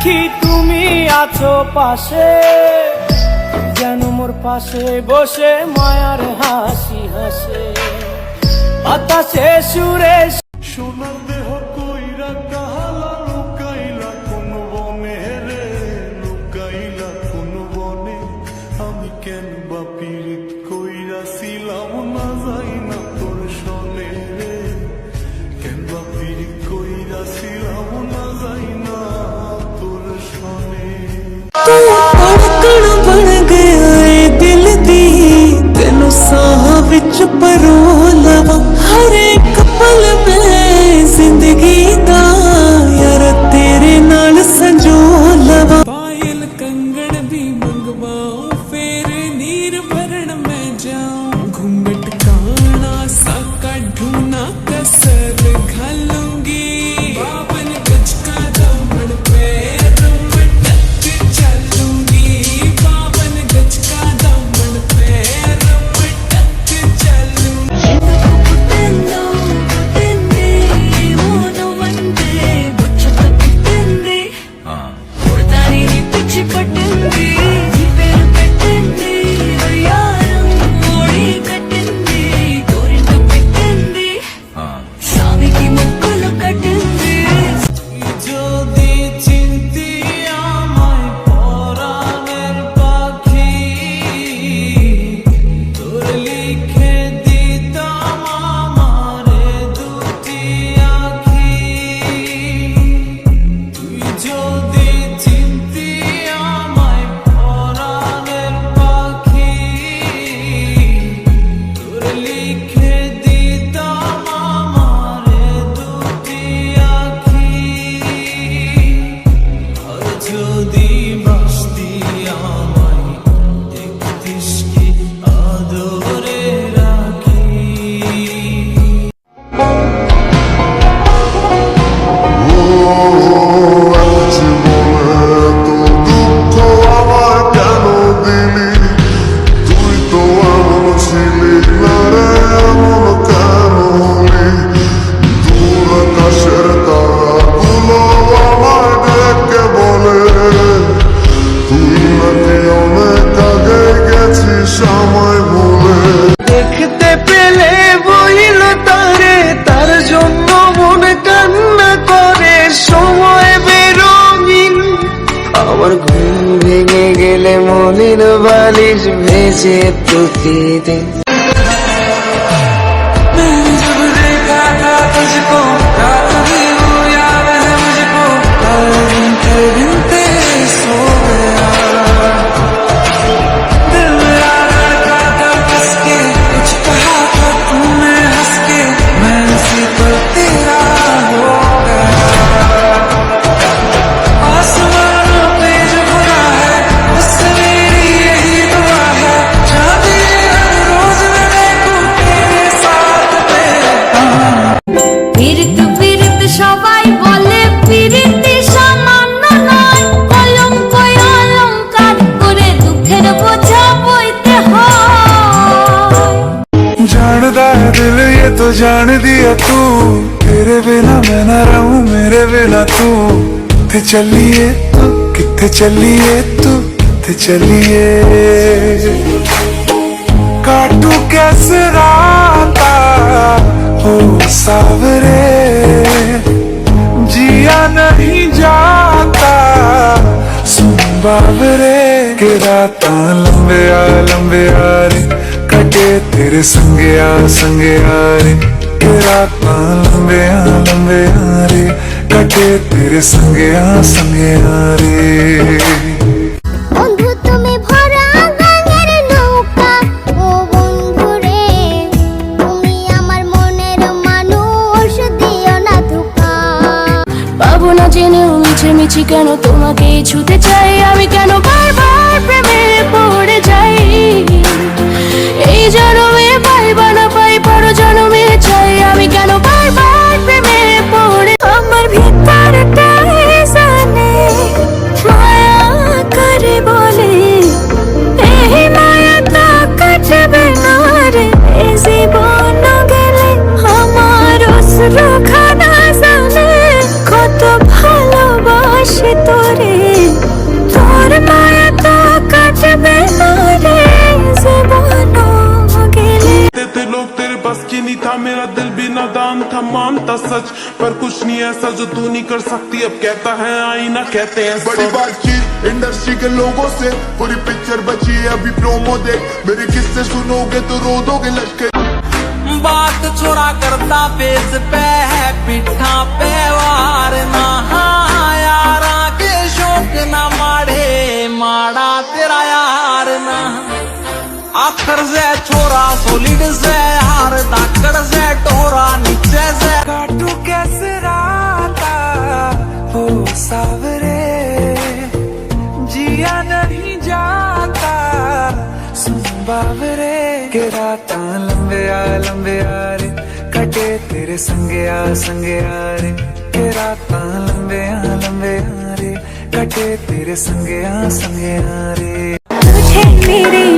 দেখি তুমি আছো পাশে, যেন মোর পাশে বসে মায়ার হাসি হাসে। বাতাসে সুরে সোনার দেহ দিন বালিশ ভেজে প্রতিদিন दिल ये तो जान दिया तू तेरे बिना मैं ना रहूं मेरे बिना तू किथे चलिए तू किथे चलिए तू किथे चलिए काटू कैसे राता हो सावरे जिया नहीं जाता सुन बाबरे के राता लंबे आ लंबे आ तेरे संगे आ संगे आ रे के रात लंबे आ लंबे आ रे कटे तेरे संगे आ संगे आ रे। জেনেও মিছে মিছি কেন তোমাকে ছুতে চাই আমি কেন বারবার প্রেমে পড়ে যাই? दिल भी नादान था मानता सच पर कुछ नहीं ऐसा जो तू नहीं कर सकती। अब कहता है आईना कहते हैं बड़ी। बातचीत इंडस्ट्री के लोगों से पूरी पिक्चर बची है अभी प्रोमो देख। मेरे किस्से सुनोगे तो रो दोगे लश्कर बात छोड़ा करता पेज पे है पिठा पे वार ना। यारा के शौक ना माड़े माड़ा आखर से छोरा सोलिड से हार दाकड़ से टोरा नीचे से। काटू कैसे राता हो सावरे। जिया नहीं जाता सुन बाबरे के राता लंबे आ लंबे आ रे। कटे तेरे संगे आ संगे आ रे। के राता लंबे आ लंबे आ रे। कटे तेरे संगे आ संगे आ रे। तुझे मेरे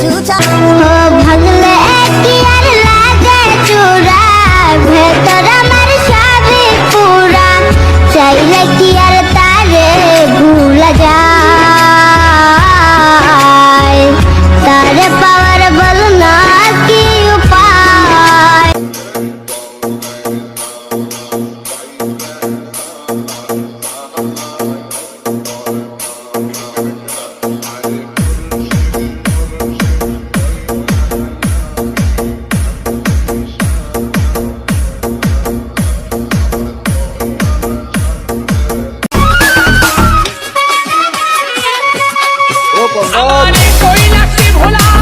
主场 কই না কি ভোলা?